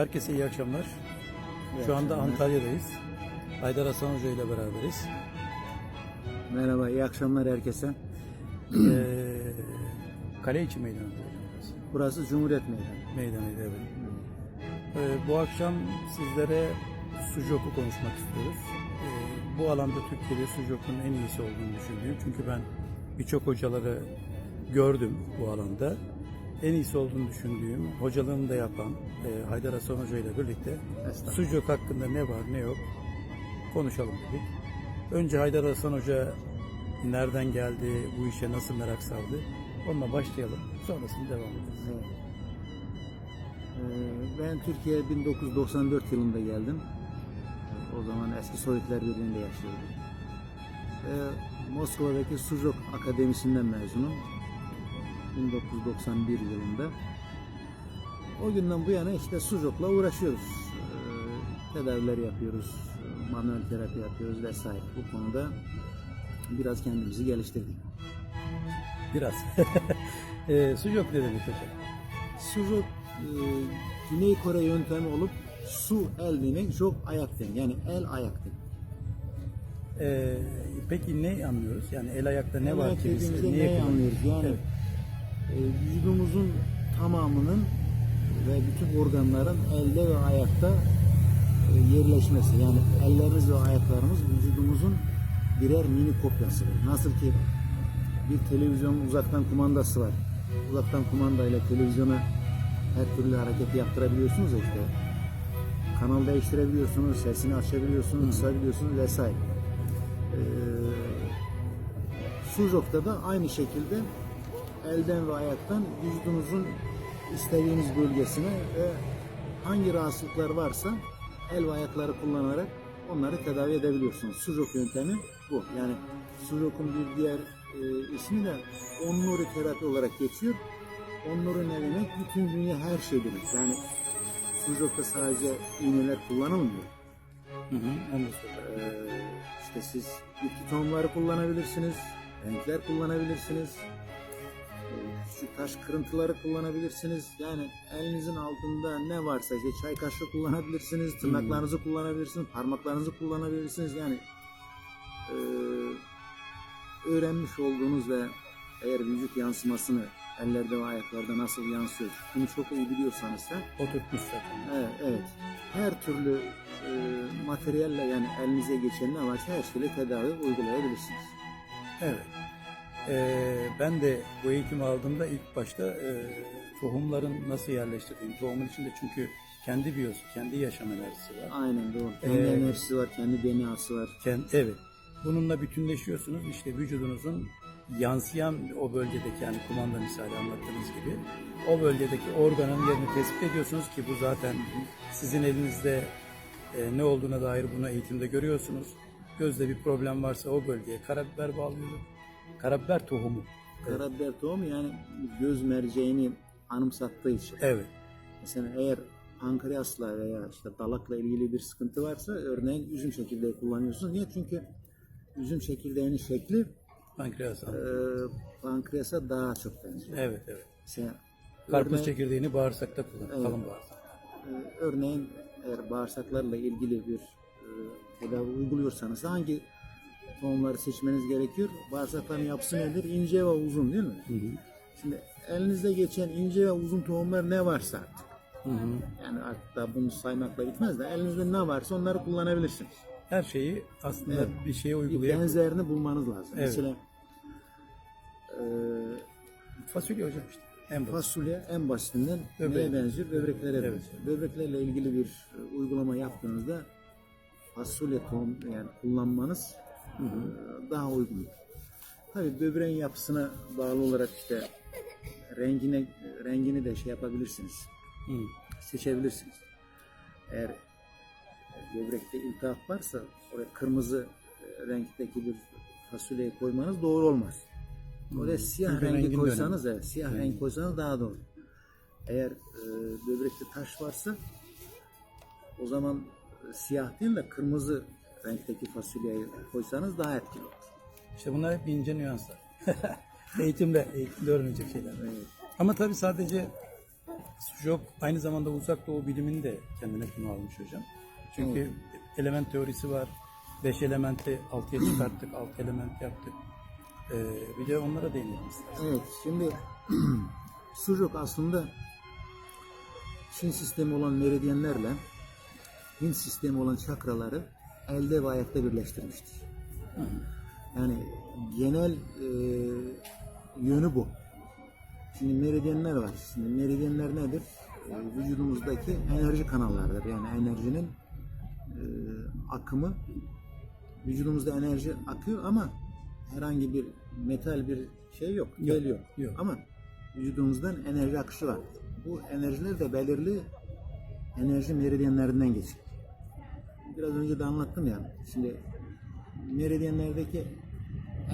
Herkese iyi akşamlar. Şu anda Antalya'dayız. Haydar Hasan Hoca ile beraberiz. Merhaba, iyi akşamlar herkese. Ee, kale içi meydanı Burası Cumhuriyet Meydanı. meydanıydı evet. Ee, bu akşam sizlere Sujoku konuşmak istiyoruz. Ee, bu alanda Türkiye'de Sujoku'nun en iyisi olduğunu düşündüğüm. Çünkü ben birçok hocaları gördüm bu alanda. En iyisi olduğunu düşündüğüm, hocalığını da yapan e, Haydar Hasan Hoca ile birlikte. Sucuk hakkında ne var ne yok konuşalım dedik. Önce Haydar Hasan Hoca nereden geldi, bu işe nasıl merak sardı? Onunla başlayalım. Sonrasında devam ederiz. Evet. Ee, Ben Türkiye'ye 1994 yılında geldim. O zaman eski Sovyetler Birliği'nde yaşıyordum. Ee, Moskova'daki Sujok Akademisi'nden mezunum. 1991 yılında. O günden bu yana işte Sujok'la uğraşıyoruz. Ee, Tedaviler yapıyoruz, manuel terapi yapıyoruz vesaire. Bu konuda biraz kendimizi geliştirdik. Biraz. e, sucuk ne demek hocam? Sujok e, Güney Kore yöntemi olup su el demek, jok ayak demek. Yani el ayak demek. E, peki ne anlıyoruz? Yani el ayakta ne El var ayak dediğimizde niye neyi kullanıyoruz? anlıyoruz? Yani Evet. E, vücudumuzun tamamının ve bütün organların elde ve ayakta e, yerleşmesi. Yani ellerimiz ve ayaklarımız vücudumuzun birer mini kopyasıdır. Nasıl ki bir televizyonun uzaktan kumandası var. Uzaktan kumandayla televizyona her türlü hareketi yaptırabiliyorsunuz ya işte. Kanal değiştirebiliyorsunuz, sesini açabiliyorsunuz, kısabiliyorsunuz vesaire. Ee, Sujok'ta da aynı şekilde elden ve ayaktan vücudunuzun istediğiniz bölgesine ve hangi rahatsızlıklar varsa el ve ayakları kullanarak onları tedavi edebiliyorsunuz. Sujok yöntemi bu. Yani Sujok'un bir diğer e, ismi de Onnuri terapi olarak geçiyor. Onnuri ne demek? Bütün dünya her şey demek. Yani Sujok'ta sadece iğneler kullanılmıyor. Hı hı. Ee, işte siz bitki tohumları kullanabilirsiniz, renkler kullanabilirsiniz, küçük taş kırıntıları kullanabilirsiniz. Yani elinizin altında ne varsa işte çay kaşığı kullanabilirsiniz, tırnaklarınızı kullanabilirsiniz, parmaklarınızı kullanabilirsiniz. Yani ee, öğrenmiş olduğunuz ve eğer vücut yansımasını ellerde ve ayaklarda nasıl yansıyor bunu çok iyi biliyorsanız da Oturtmuş zaten. Evet, evet. Her türlü e, materyalle yani elinize geçen ne varsa her şeyle tedavi uygulayabilirsiniz. Evet. Ee, ben de bu eğitimi aldığımda ilk başta e, tohumların nasıl yerleştirdiğini, tohumun içinde çünkü kendi biyosu, kendi yaşam enerjisi var. Aynen doğru. Kendi Ee, enerjisi var, kendi DNA'sı var. Kend, evet. Bununla bütünleşiyorsunuz. İşte vücudunuzun yansıyan o bölgedeki yani kumanda misali anlattığınız gibi o bölgedeki organın yerini tespit ediyorsunuz ki bu zaten sizin elinizde e, ne olduğuna dair bunu eğitimde görüyorsunuz. Gözde bir problem varsa o bölgeye karabiber bağlıyoruz. Karabiber tohumu. Karabiber tohumu yani göz merceğini anımsattığı için. Evet. Mesela eğer pankreasla veya işte dalakla ilgili bir sıkıntı varsa örneğin üzüm çekirdeği kullanıyorsunuz. Niye? Çünkü üzüm çekirdeğinin şekli Pankreas. e, pankreasa daha çok benziyor. Evet evet. Mesela Karpuz örneğin- çekirdeğini bağırsakta kullanır. Evet. Kalın bağırsak. Ee, örneğin eğer bağırsaklarla ilgili bir e, tedavi uyguluyorsanız hangi tohumları seçmeniz gerekiyor? Bağırsakların yapısı nedir? İnce ve uzun değil mi? Hı hı. Şimdi elinizde geçen ince ve uzun tohumlar ne varsa artık. Hı hı. Yani artık da bunu saymakla bitmez de elinizde ne varsa onları kullanabilirsiniz. Her şeyi aslında Evet. bir şeye Bir uygulayabilir. benzerini bulmanız lazım. Evet. Mesela e, Fasulye hocam işte. En basit. fasulye en basitinden Böbreğe. neye benziyor? Böbreklere Evet. benziyor. Böbreklerle ilgili bir uygulama yaptığınızda fasulye tohum yani kullanmanız e, daha uygun. Tabii böbreğin yapısına bağlı olarak işte rengine rengini de şey yapabilirsiniz. Hı. Seçebilirsiniz. Eğer böbrekte iltihap varsa oraya kırmızı e, renkteki bir fasulyeyi koymanız doğru olmaz. Oraya siyah Çünkü rengi koysanız evet, siyah renk koysanız daha doğru. Eğer e, böbrekte taş varsa o zaman e, siyah değil de kırmızı renkteki fasulyeyi koysanız daha etkili olur. İşte bunlar hep ince nüanslar. eğitimde, eğitimde öğrenecek şeyler. Evet. Ama tabii sadece Sucuk aynı zamanda uzak doğu bilimini de kendine konu almış hocam. Çünkü element teorisi var. Beş elementi altıya çıkarttık, altı element yaptık. Ee, bir de onlara değinelim isterseniz. Evet, şimdi sucuk aslında Çin sistemi olan meridyenlerle Hint sistemi olan çakraları elde ve ayakta birleştirmiştir. Yani genel e, yönü bu. Şimdi meridyenler var. Şimdi meridyenler nedir? E, vücudumuzdaki enerji kanallarıdır. Yani enerjinin e, akımı vücudumuzda enerji akıyor ama herhangi bir metal bir şey yok, geliyor. yok. Ama vücudumuzdan enerji akışı var. Bu enerjiler de belirli enerji meridyenlerinden geçiyor. Biraz önce de anlattım ya. Şimdi meridyenlerdeki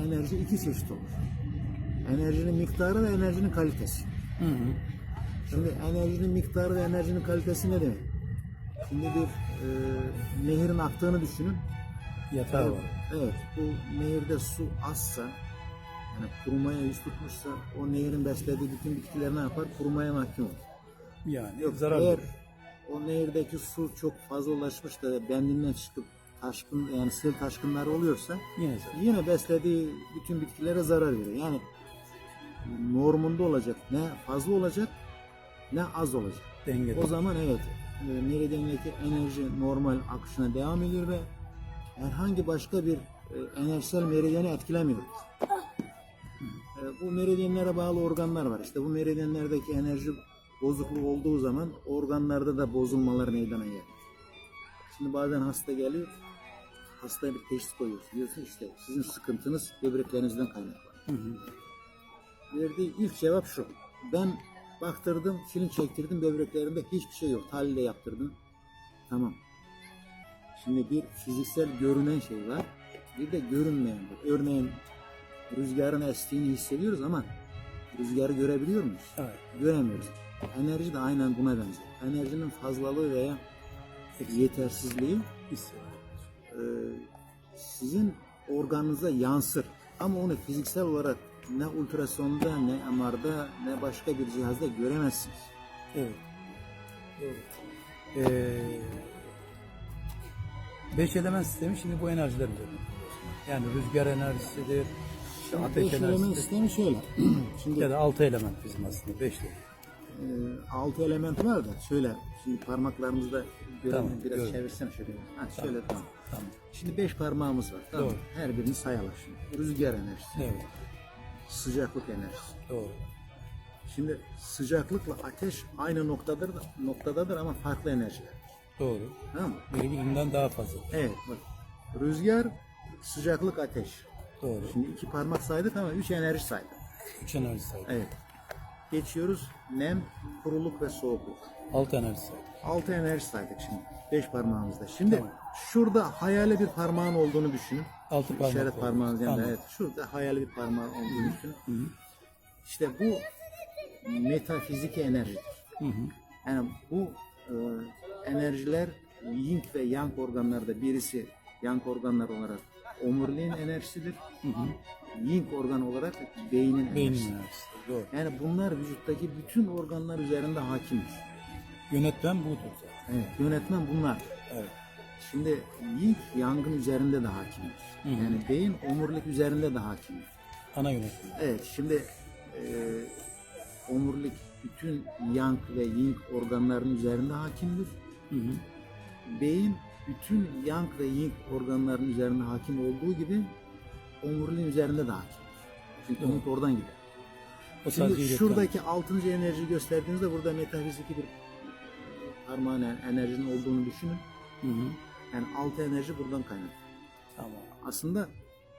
enerji iki çeşit olur. Enerjinin miktarı ve enerjinin kalitesi. Hı hı. Şimdi enerjinin miktarı ve enerjinin kalitesi ne demek? Şimdi bir e, nehirin aktığını düşünün. Yatağı var. Evet, bu nehirde su azsa, yani kurumaya yüz tutmuşsa, o nehirin beslediği bütün bitkiler ne yapar? Kurumaya mahkum olur. Yani Yok, zararlı. eğer o nehirdeki su çok fazla ulaşmış da bendinden çıkıp taşkın, yani sel taşkınları oluyorsa, Yine zarar. yine beslediği bütün bitkilere zarar veriyor. Yani normunda olacak, ne fazla olacak, ne az olacak. Dengede. O zaman evet, meridyendeki enerji normal akışına devam ediyor ve herhangi başka bir e, enerjisel meridyeni etkilemiyor. E, Bu meridyenlere bağlı organlar var. İşte bu meridyenlerdeki enerji bozukluğu olduğu zaman organlarda da bozulmalar meydana geliyor. Şimdi bazen hasta geliyor, hastaya bir teşhis koyuyorsun. Diyorsun işte sizin sıkıntınız böbreklerinizden hı. Verdiği ilk cevap şu. Ben baktırdım, film çektirdim böbreklerimde hiçbir şey yok. Tahlil de yaptırdım. Tamam. Şimdi bir fiziksel görünen şey var. Bir de görünmeyen var. Örneğin rüzgarın estiğini hissediyoruz ama rüzgarı görebiliyor muyuz? Evet. Göremiyoruz. Enerji de aynen buna benziyor. Enerjinin fazlalığı veya yetersizliği Hissediyorum. e, sizin organınıza yansır. Ama onu fiziksel olarak ne ultrasonda ne MR'da ne başka bir cihazda göremezsiniz. Evet. Doğru. Ee, beş element sistemi şimdi bu enerjiler kurulu. Yani rüzgar enerjisidir, işte ateş Beş element sistemi şöyle. Şimdi Ya da altı element bizim aslında. Beş değil. E, altı element var da şöyle şimdi parmaklarımızda görelim Tamam, biraz gördüm. çevirsem şöyle. Ha, şöyle tamam. Tamam. Şimdi beş parmağımız var. Tamam. Doğru. Her birini sayalım şimdi. Rüzgar enerjisi, Evet. sıcaklık enerjisi. Doğru. Şimdi sıcaklıkla ateş aynı noktadır noktadadır ama farklı enerjiler. Doğru. Tamam mı? Birbirinden daha fazla. Evet bak. Rüzgar, sıcaklık, ateş. Doğru. Şimdi iki parmak saydık ama üç enerji saydık. Üç enerji saydık. Evet. Geçiyoruz. Nem, kuruluk ve soğukluk. Altı enerji saydık. Altı enerji saydık şimdi. Beş parmağımızda. Şimdi Tamam. şurada hayali bir parmağın olduğunu düşünün. Altı parmak. İşaret parmağınız yanında. Tamam. Evet. Şurada hayali bir parmağın olduğunu düşünün. İşte bu metafizik enerjidir. Hı hı. Yani bu e, enerjiler yin ve yang organlarda birisi yang organlar olarak omuriliğin enerjisidir. Yin organ olarak beynin Beynin enerjisi. enerjisi. Doğru. Yani bunlar vücuttaki bütün organlar üzerinde hakimdir. Yönetmen budur zaten. Evet, yönetmen bunlar. Evet. Şimdi yin yangın üzerinde de hakimdir. Hı hı. Yani beyin omurilik üzerinde de hakimdir. Ana yönetmen. Evet, şimdi e, omurilik bütün yang ve yin organların üzerinde hakimdir. Hı hı. Beyin bütün yang ve yin organların üzerine hakim olduğu gibi omuriliğin üzerinde de hakim. Çünkü umut oradan gider. O Şimdi şuradaki altıncı enerji gösterdiğinizde burada metafiziki bir parmağın yani enerjinin olduğunu düşünün. Hı hı. Yani altı enerji buradan kaynaklı. Tamam. Aslında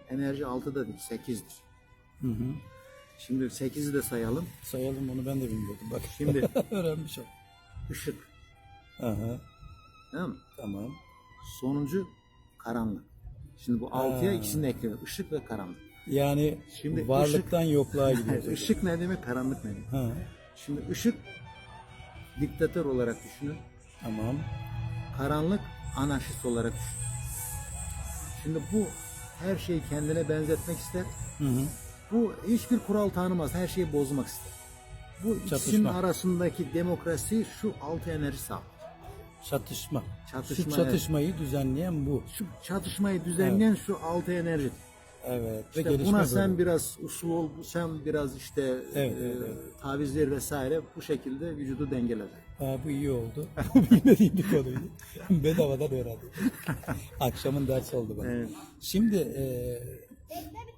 enerji altıda değil, sekizdir. Hı hı. Şimdi sekizi de sayalım. Sayalım onu ben de bilmiyordum. Bak Şimdi öğrenmiş oldum. ışık, Aha. tamam mı? Tamam. Sonuncu karanlık. Şimdi bu altıya ikisini de ekliyoruz. Işık ve karanlık. Yani Şimdi varlıktan yokluğa gidiyoruz. Işık ne demek, karanlık ne demek? Ha. Şimdi ışık diktatör olarak düşünün. Tamam. Karanlık anarşist olarak düşünün. Şimdi bu her şeyi kendine benzetmek ister. Hı hı. Bu hiçbir kural tanımaz. Her şeyi bozmak ister. Bu ikisinin Çatışma. arasındaki demokrasi şu altı enerji sağlıyor. Çatışma. Çatışma, Şu çatışmayı düzenleyen bu. Şu çatışmayı düzenleyen şu altı enerji. Evet. İşte Ve gelişme buna böyle. sen biraz usul ol, sen biraz işte Evet, e, evet, evet. taviz ver vesaire bu şekilde vücudu dengeler. Ha, bu iyi oldu. Bilmediğim bir konuydu. Bedavadan öğrendim. Akşamın dersi oldu bana. Evet. Şimdi e,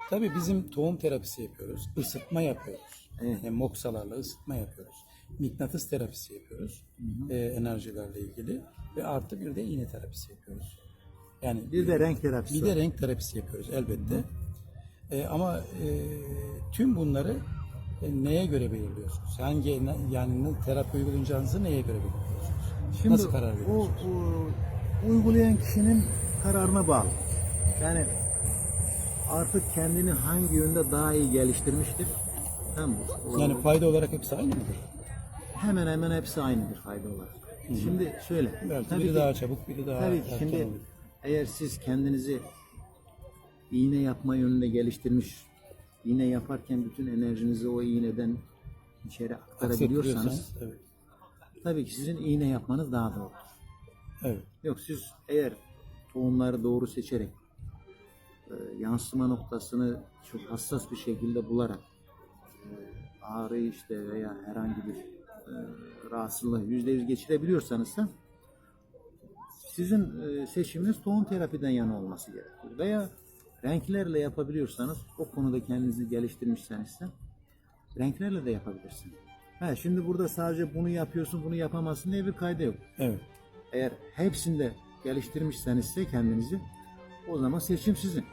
tabii bizim tohum terapisi yapıyoruz. Isıtma yapıyoruz. Evet. Yani moksalarla ısıtma yapıyoruz. Mıknatıs terapisi yapıyoruz. E, enerjilerle ilgili. Ve artı bir de iğne terapisi yapıyoruz. Yani Bir de renk terapisi. bir de renk terapisi yapıyoruz elbette. E, ama e, tüm bunları e, neye göre belirliyorsunuz? Hangi yani terapi uygulayacağınızı neye göre belirliyorsunuz? Şimdi Nasıl karar o, veriyorsunuz? o uygulayan kişinin kararına bağlı. Yani artık kendini hangi yönde daha iyi geliştirmiştir. Tamam? O- Yani fayda olarak hepsi aynı mıdır? Hemen hemen hepsi aynıdır fayda olarak. Şimdi şöyle. Belki tabii biri ki- daha çabuk, biri daha Tabii ki şimdi olur. eğer siz kendinizi iğne yapma yönünde geliştirmiş, iğne yaparken bütün enerjinizi o iğneden içeri aktarabiliyorsanız evet. tabii ki sizin iğne yapmanız daha doğru. evet. Yok siz eğer tohumları doğru seçerek e, yansıma noktasını çok hassas bir şekilde bularak e, ağrı işte veya herhangi bir rahatsızlığı yüzde yüz geçirebiliyorsanız da sizin e, seçiminiz tohum terapiden yana olması gerekiyor. Veya renklerle yapabiliyorsanız o konuda kendinizi geliştirmişseniz de renklerle de yapabilirsiniz. Ha, şimdi burada sadece bunu yapıyorsun bunu yapamazsın diye bir kayda yok. Evet. Eğer hepsinde geliştirmişsenizse kendinizi o zaman seçim sizin.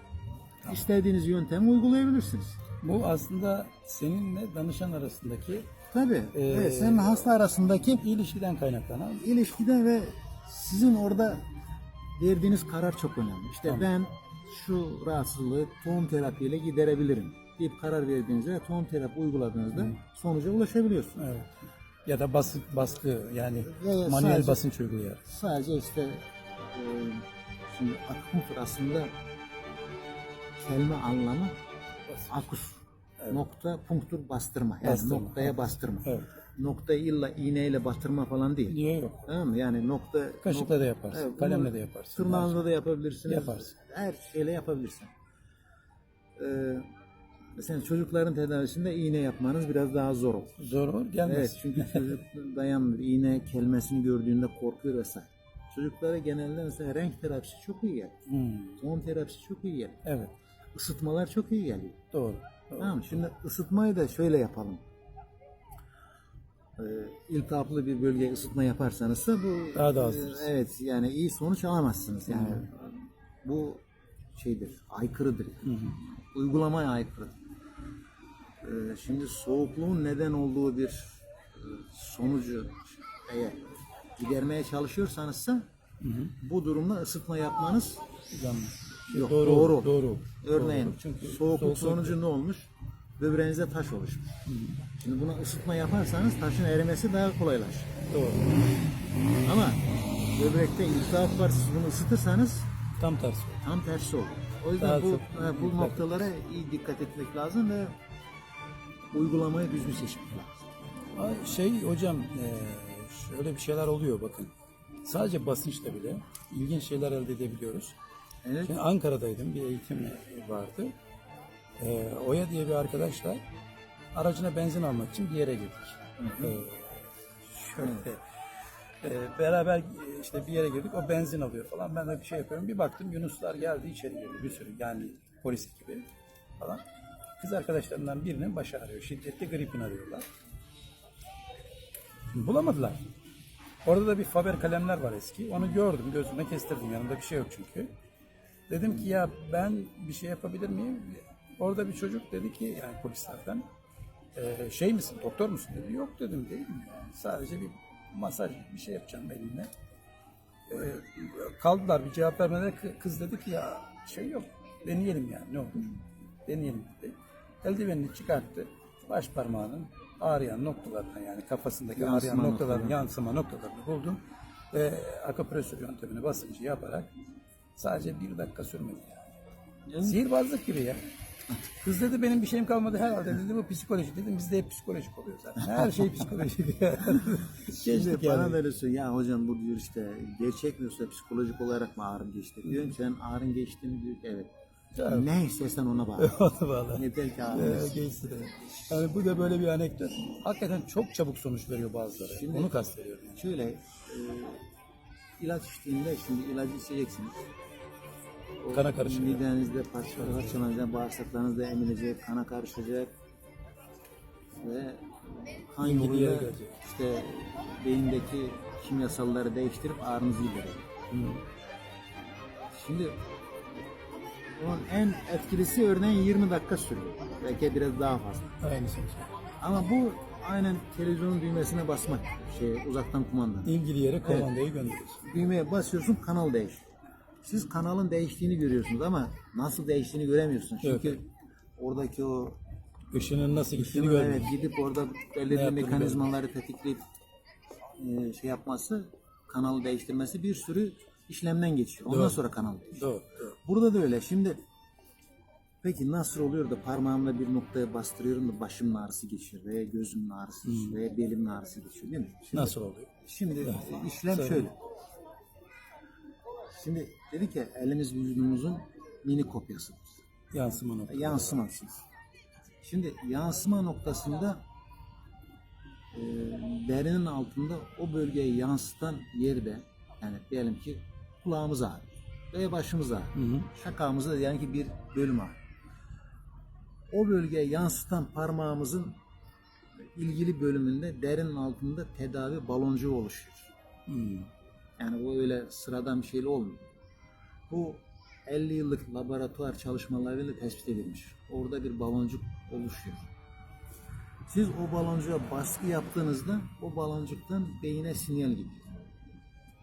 İstediğiniz yöntemi uygulayabilirsiniz. Bu aslında seninle danışan arasındaki Tabii. Ee, evet, senin hasta arasındaki ilişkiden kaynaklanan ilişkide ve sizin orada verdiğiniz karar çok önemli. İşte ben şu rahatsızlığı tohum terapiyle giderebilirim deyip karar verdiğinizde tohum terapi uyguladığınızda sonuca ulaşabiliyorsunuz. evet. ya da baskı, baskı yani Veya manuel sadece- basınç uygulayarak. Sadece işte e, şimdi akupunktur aslında kelime anlamı akus. Nokta punktur bastırma. Yani Bastırma, noktaya evet. bastırma. Evet. Noktayı illa iğneyle batırma falan değil. Niye yok? Tamam mı? Yani nokta Kaşıkla nok- da yaparsın, Evet, kalemle de yaparsın. Tırnağınla da yapabilirsiniz. Yaparsın. Her şeyle yapabilirsin. Ee, mesela çocukların tedavisinde iğne yapmanız biraz daha zor olur. Zor olur gelmez. Evet çünkü çocuk dayanmıyor. İğne kelimesini gördüğünde korkuyor vesaire. Çocuklara genelde mesela renk terapisi çok iyi geliyor. Hmm, Tohum terapisi çok iyi geliyor. Evet. Isıtmalar çok iyi geliyor. Doğru. doğru. Tamam? Şimdi ısıtmayı da şöyle yapalım. Ee, iltihaplı bir bölgeye ısıtma yaparsanız da bu Daha da az. e, evet yani iyi sonuç alamazsınız. Yani bu şeydir, aykırıdır. Uygulamaya aykırı. Ee, şimdi soğukluğun neden olduğu bir e, sonucu eğer gidermeye çalışıyorsanızsa bu durumda ısıtma yapmanız Yanlış. Yok, doğru. doğru. olur, Doğru. olur. Örneğin Doğru. Çünkü soğukluk sonucu ne olmuş? Böbreğinize taş oluşmuş. Şimdi buna ısıtma yaparsanız taşın erimesi daha kolaylaşır. Doğru. Ama böbrekte iltihap var siz bunu ısıtırsanız Tam tersi. olur. tam tersi olur. O yüzden Daha bu, e, bu noktalara iyi dikkat etmek lazım ve uygulamayı düzgün seçmek lazım. Ay, Şey hocam eee, şöyle bir şeyler oluyor bakın. Sadece basınçla bile ilginç şeyler elde edebiliyoruz. Evet. Şimdi Ankara'daydım bir eğitim vardı. Eee, Oya diye bir arkadaşla aracına benzin almak için bir yere girdik. Eee, şöyle eee, beraber e, işte bir yere girdik o benzin alıyor falan ben de bir şey yapıyorum bir baktım Yunuslar geldi içeri girdi bir sürü yani polis ekibi falan. Kız arkadaşlarından birinin başı ağrıyor şiddetli gripin arıyorlar. Bulamadılar. Orada da bir Faber kalemler var eski. Onu gördüm, gözüme kestirdim. Yanımda bir şey yok çünkü. Dedim ki ya ben bir şey yapabilir miyim? Orada bir çocuk dedi ki yani polislerden "Ee, şey misin, doktor musun dedi. Yok dedim değil mi? Yani sadece bir masaj bir şey yapacağım elimle. Ee, kaldılar bir cevap vermeden kı- kız dedi ki ya şey yok deneyelim yani ne olur. Deneyelim dedi. Eldivenini çıkarttı. Baş parmağının ağrıyan noktalarına yani kafasındaki Yansıma ağrıyan noktaların noktaları. yansıma noktalarını buldum. Ve akupresür yöntemini basıncı yaparak sadece bir dakika sürmedi yani. Sihirbazlık gibi ya. Kız dedi benim bir şeyim kalmadı herhalde dedi bu psikoloji dedim bizde hep psikolojik oluyor zaten. Her şey psikolojik. Şimdi Geçtik bana yani. böyle söylüyor, ya hocam bu diyor işte gerçek mi yoksa psikolojik olarak mı ağrım geçti? Diyorum sen ağrın geçti mi diyor ki evet. Evet. Ne istersen ona bağlı. Valla. Yeter ki ağrın geçsin. geçti. Yani bu da böyle bir anekdot. Hakikaten çok çabuk sonuç veriyor bazıları. Şimdi- Onu kastediyorum. Yani. Şöyle e, ilaç içtiğinde şimdi ilacı içeceksiniz. O Kana karışıyor. Midenizde parçalar parçalanacak, bağırsaklarınızda emilecek, kana karışacak ve kan yoluyla işte beyindeki kimyasalları değiştirip ağrınızı giderecek. Şimdi onun en etkilisi örneğin 20 dakika sürüyor. Belki biraz daha fazla. Aynı şey. Ama bu aynen televizyonun düğmesine basmak şey uzaktan kumanda. İlgili yere komandayı gönderiyorsun. Düğmeye basıyorsun kanal değiş. Siz kanalın değiştiğini görüyorsunuz ama nasıl değiştiğini göremiyorsunuz. Çünkü Evet. oradaki o Işının nasıl gittiğini Şimdi görmüyorsun. evet, gidip orada belli yaptığını mekanizmaları tetikleyip e, şey yapması, kanalı değiştirmesi bir sürü işlemden geçiyor. Ondan Doğru. sonra kanal değişiyor. Doğru. doğru. Burada da öyle. Şimdi peki nasıl oluyor da parmağımla bir noktaya bastırıyorum da başımın ağrısı geçiyor veya gözümün ağrısı geçiyor veya belimin ağrısı geçiyor değil mi? Şimdi, Nasıl oluyor? Şimdi işlem Söyle. şöyle. Şimdi dedik ya elimiz vücudumuzun mini kopyasıdır. Yansıma noktası. Yansıması. Şimdi yansıma noktasında e, derinin altında o bölgeye yansıtan yerde yani diyelim ki kulağımız ağrıyor veya başımız ağrıyor. Şakamızda yani ki bir bölüm ağrıyor. O bölgeye yansıtan parmağımızın ilgili bölümünde derinin altında tedavi baloncuğu oluşuyor. Hmm. Yani bu öyle sıradan bir şeyle olmuyor. Bu 50 yıllık laboratuvar çalışmalarıyla tespit edilmiş. Orada bir baloncuk oluşuyor. Siz o baloncuğa baskı yaptığınızda o baloncuktan beyine sinyal gidiyor.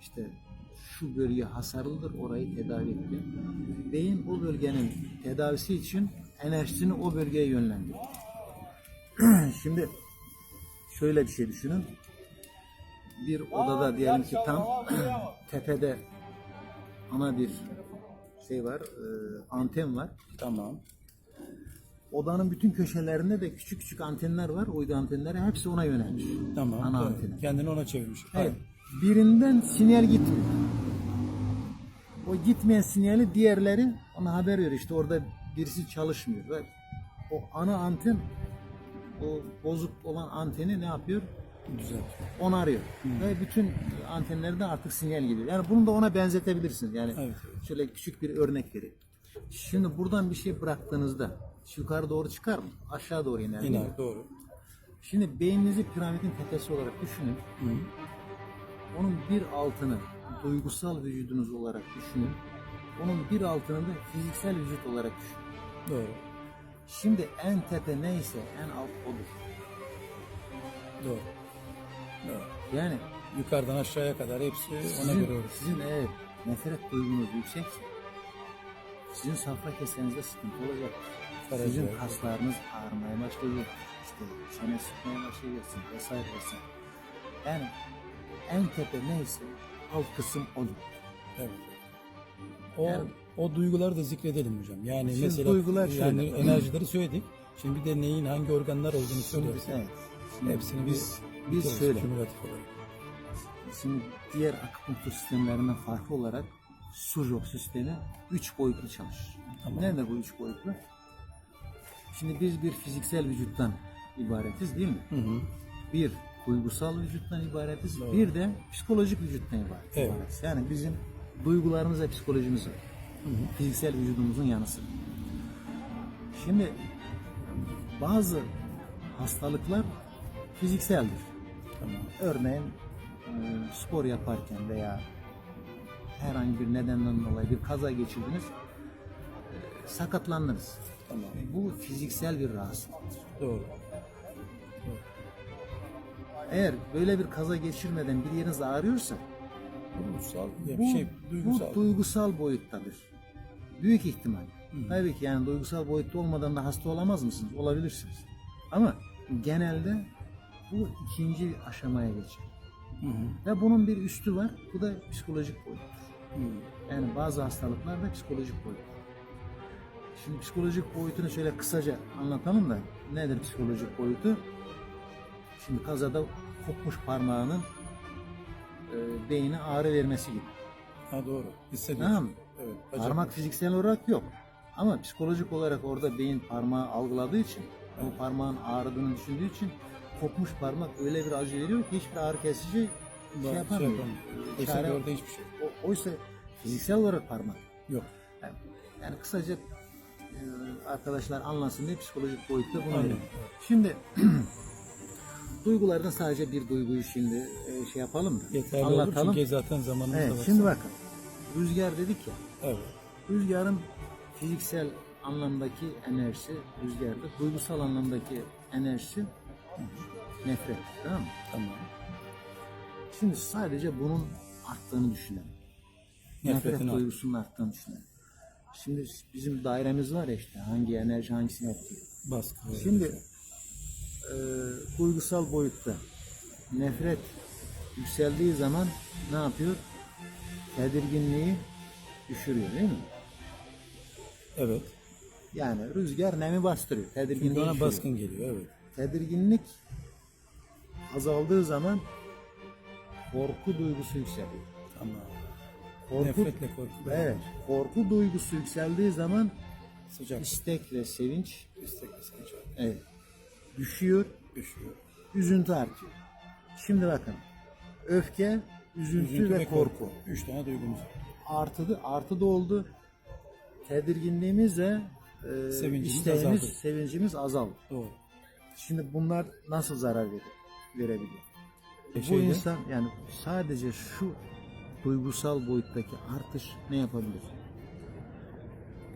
İşte şu bölge hasarlıdır orayı tedavi ediyor. Beyin o bölgenin tedavisi için enerjisini o bölgeye yönlendiriyor. Şimdi şöyle bir şey düşünün bir odada diyelim ki tam tepede ana bir şey var, e, anten var. Tamam. Odanın bütün köşelerinde de küçük küçük antenler var. Uydu antenleri hepsi ona yönelmiş. Tamam. Ana evet. anteni. Kendini ona çevirmiş. Evet. Birinden sinyal gitmiyor. O gitmeyen sinyali diğerleri ona haber veriyor. İşte orada birisi çalışmıyor. Ve o ana anten o bozuk olan anteni ne yapıyor? Güzel. onarıyor. Ve bütün antenlerde artık sinyal gidiyor. Yani bunu da ona benzetebilirsiniz. Yani Evet, evet. şöyle küçük bir örnek vereyim. Şimdi buradan bir şey bıraktığınızda yukarı doğru çıkar mı? Aşağı doğru iner. mi? İnar. Doğru. Şimdi beyninizi piramidin tepesi olarak düşünün. Onun bir altını duygusal vücudunuz olarak düşünün. Onun bir altını da fiziksel vücut olarak düşünün. Doğru. Şimdi en tepe neyse en alt odur. Doğru. Doğru. Yani Yukarıdan aşağıya kadar hepsi ona Sizin, göre olur. sizin evet nefret duygunuz yüksekse sizin safra kesenizde sıkıntı olacak. Karaciğer. Sizin kaslarınız ağrımaya başlayacak. İşte çene sıkmaya başlayacaksın vesaire vesaire. Yani en tepe neyse alt kısım odur. Evet. O, Yani- o duyguları da zikredelim hocam. Yani Şimdi mesela duygular yani şöyle. enerjileri söyledik. Şimdi bir de neyin hangi organlar olduğunu söylüyoruz. Evet. Şimdi Hepsini biz, biz şöyle. kümülatif olarak. Şimdi diğer akupunktur sistemlerinden farklı olarak Sujok sistemi 3 boyutlu çalışır. Tamam. Nerede bu 3 boyutlu? Şimdi biz bir fiziksel vücuttan ibaretiz değil mi? Hı hı. Bir duygusal vücuttan ibaretiz, bir de psikolojik vücuttan ibaret. Evet. ibaretiz. Yani bizim duygularımız ve psikolojimiz var. Fiziksel vücudumuzun yanı sıra. Şimdi bazı hastalıklar fizikseldir. Tamam. Örneğin e, spor yaparken veya herhangi bir nedenden dolayı bir kaza geçirdiniz, e, sakatlandınız. Tamam. Bu fiziksel bir rahatsızlık. Doğru. Eğer böyle bir kaza geçirmeden bir yeriniz ağrıyorsa Duygusal ya bu, bir şey duygusal. bu duygusal boyuttadır. Büyük ihtimal. Tabii ki yani duygusal boyutta olmadan da hasta olamaz mısınız? Olabilirsiniz. Ama genelde bu ikinci aşamaya geçer. Hı hı. Ve bunun bir üstü var. Bu da psikolojik boyuttur. Hı. Yani bazı hastalıklar da psikolojik boyut. Şimdi psikolojik boyutunu şöyle kısaca anlatalım da nedir psikolojik boyutu? Şimdi kazada kopmuş parmağının e, beyine ağrı vermesi gibi. Ha doğru. Hissediyorsun. Tamam mı? Evet. bacak- Parmak fiziksel olarak yok. Ama psikolojik olarak orada beyin parmağı algıladığı için, o parmağın ağrıdığını düşündüğü için kopmuş parmak öyle bir acı veriyor ki hiçbir ağrı kesici şey Şey yapamıyor. yapamıyor. Ee, Oysa çare- orada hiçbir şey o- oysa fiziksel olarak parmak. yok. Yani, yani kısaca e, arkadaşlar anlasın diye psikolojik boyutta bunu. Şimdi duygulardan sadece bir duyguyu şimdi şey yapalım mı? Yeterli olur Anlatalım. çünkü zaten zamanımız da Evet, var. şimdi bakın. Rüzgar dedik ya. Evet. Rüzgarın fiziksel anlamdaki enerjisi rüzgardır. Duygusal anlamdaki enerjisi nefret. Tamam mı? Tamam. Şimdi sadece bunun arttığını düşünelim. Nefret Nefretin duygusunun arttığını düşünelim. Şimdi bizim dairemiz var ya işte hangi enerji hangisini etkiliyor. Baskı. Şimdi e, duygusal boyutta nefret yükseldiği zaman ne yapıyor? Tedirginliği düşürüyor değil mi? Evet. Yani rüzgar nemi bastırıyor. Tedirginliği Çünkü ona düşürüyor. baskın geliyor. Evet. Tedirginlik azaldığı zaman korku duygusu yükseliyor. Tamam. Korku, Nefretle korku. evet, korku duygusu yükseldiği zaman Sıcak. istek ve sevinç istek ve sevinç evet, düşüyor, düşüyor. üzüntü artıyor. Şimdi bakın, öfke, üzüntü, Üzüntü ve korku. Üç tane duygumuz var. Artı, artı da oldu. Tedirginliğimiz ve e, Sevincimiz isteğimiz, azaldı. sevincimiz azaldı. Doğru. Şimdi bunlar nasıl zarar verir, verebiliyor? E Bu şeyde- insan yani sadece şu duygusal boyuttaki artış ne yapabilir?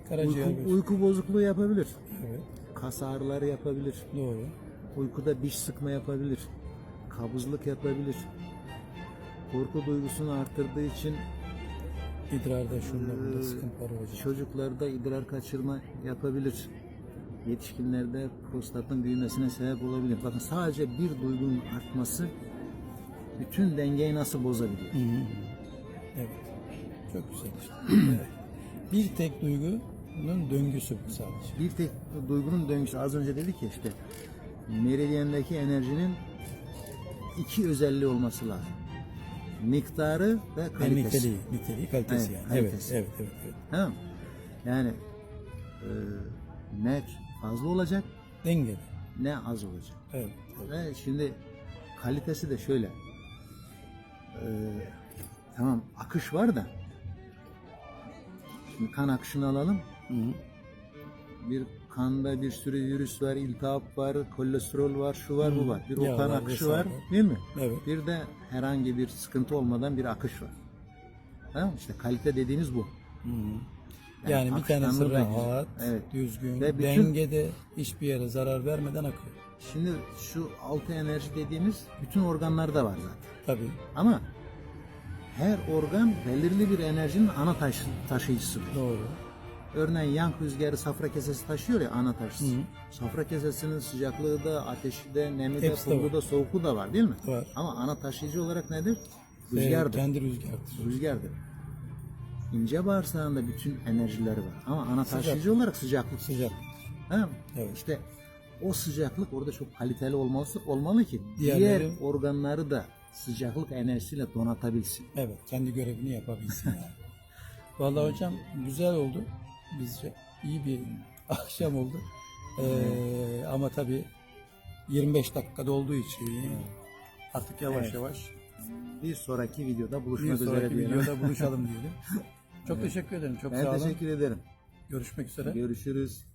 Karaciğer Uyku, bir- uyku bozukluğu yapabilir. Evet. Kas ağrıları yapabilir. Doğru. Uykuda diş sıkma yapabilir. Kabızlık yapabilir. Korku duygusunu arttırdığı için İdrarda şunda bunda sıkıntılar olacak. çocuklarda idrar kaçırma yapabilir. Yetişkinlerde prostatın büyümesine sebep olabilir. Bakın sadece bir duygunun artması bütün dengeyi nasıl bozabiliyor? Evet. Çok güzel işte. Evet. Bir tek duygunun döngüsü bu sadece. Bir tek duygunun döngüsü az önce dedik ya işte meridyendeki enerjinin iki özelliği olması lazım. Miktarı ve kalitesi. niteliği, niteliği, kalitesi Evet, yani. kalitesi. Evet, evet, evet, evet. Tamam? Yani e, ne fazla olacak Dengeli. ne az olacak. Evet. evet. Ve şimdi kalitesi de şöyle. E, tamam akış var da şimdi kan akışını alalım. Hı hı. bir kanda bir sürü virüs var, iltihap var, kolesterol var, şu var, bu var. Bir o Yağlar kan akışı vesaire. var, değil mi? Evet. Bir de herhangi bir sıkıntı olmadan bir akış var. Tamam mı? İşte kalite dediğimiz bu. Yani, bir tanesi akışkanlığı da rahat. Evet. düzgün, Ve bütün- dengede, hiçbir yere zarar vermeden akıyor. Şimdi şu altı enerji dediğimiz bütün organlarda var zaten. Tabii. Ama her organ belirli bir enerjinin ana taşı, taşıyıcısıdır. Doğru. Örneğin yank rüzgarı safra kesesi taşıyor ya ana taşısı. Safra kesesinin sıcaklığı da, ateşi de, nemi de, Hepsi de soğuğu var. da, soğuğu da var değil mi? Var. Ama ana taşıyıcı olarak nedir? Ee, Rüzgardır. kendi rüzgardır. Rüzgardır. İnce bağırsağında bütün enerjileri var. Ama ana taşıyıcı olarak sıcaklık. Sıcak. Mı? Evet. İşte o sıcaklık orada çok kaliteli olması olmalı ki Diğerleri- diğer organları da sıcaklık enerjisiyle donatabilsin. Evet, kendi görevini yapabilsin yani. Vallahi hocam güzel oldu bizce. İyi bir akşam oldu. Ee, ama tabii 25 dakikada olduğu için artık yavaş Evet. yavaş Bir sonraki videoda bir buluşmak üzere sonraki diyelim. videoda buluşalım diyelim. Çok teşekkür ederim. Çok Ben sağ olun. teşekkür ederim. Görüşmek üzere. Görüşürüz.